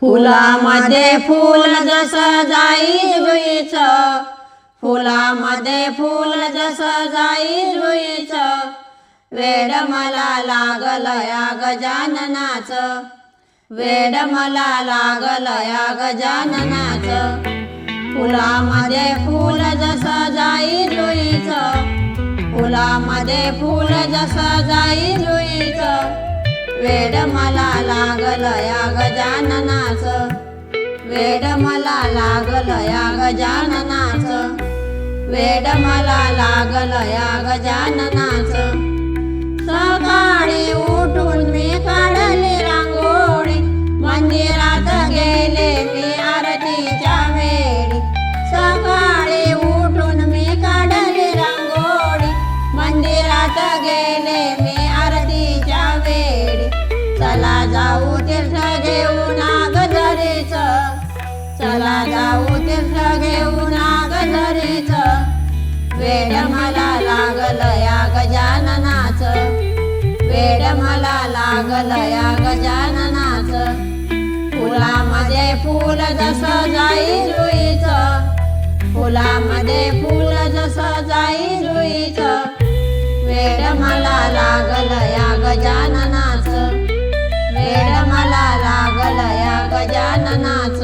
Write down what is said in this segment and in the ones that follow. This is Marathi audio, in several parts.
फुलामध्ये फुल जस जाई जुईच फुलामध्ये फुल जस जाई जुईच वेड मला लागल या गजाननाच. वेड मला लागल या गजाननाच. फुलामध्ये फुल जस जाई जुईच फुलामध्ये फुल जस जाई जुईच वेड मला लागल या गजाननाच. वेड मला लागल या गजाननाच. वेड मला लागल या गजाननाच. सकाळी उठून मी काढ जाऊ तीर्थ नाग गजरीच चला जाऊ तीर्थ नाग गजरीच वेड मला लागल या गजाननाच. वेड मला लागल या गजाननाच. फुलामध्ये फुल जसं जाई जुईच फुलामध्ये फुल जसं जाई जुईच वेड मला लागल या गजान गजाननाच.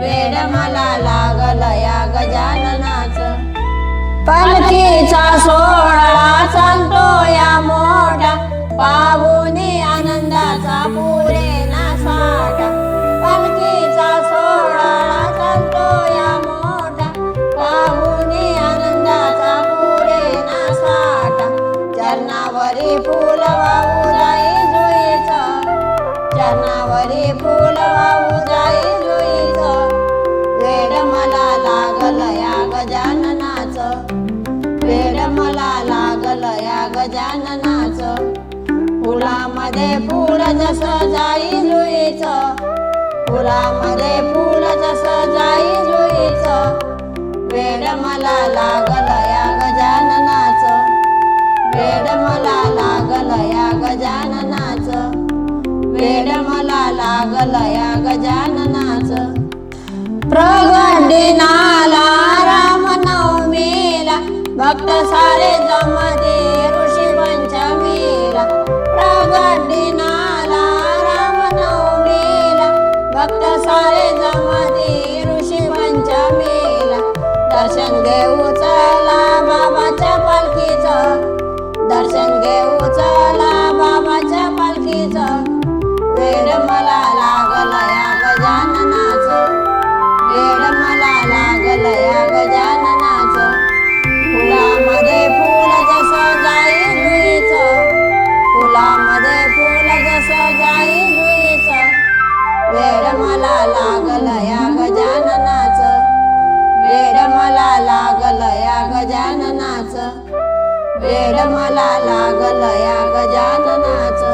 वेड मला लागलया गजाननाच. पालखीचा सोहळा चालतो या मोठा पाहुणे आनंदाचा पुरे ना साठा. पालखीचा सोहळा चालतो या मोठा पाहुणे आनंदाचा पुरे ना साठा. चरणावरी फुल लागल गजाननाच. वेड मला लागल या गजाननाच. फुलामध्ये फुल जस जाई जुईच. फुलामध्ये फुल जस जाई जुईच. वेड मला लागल या गजाननाच. वेड मला लागल या गजाननाच. वेड मला लागल भक्त सारे जमदे ऋषी पंचमीला प्रगट राम नवमीला भक्त सारे जमदे ऋषी पंचमीला दर्शन देऊ मला लागल या गजाननाच. वेड मला लागल या गजाननाच. वेड मला लागल या गजाननाच.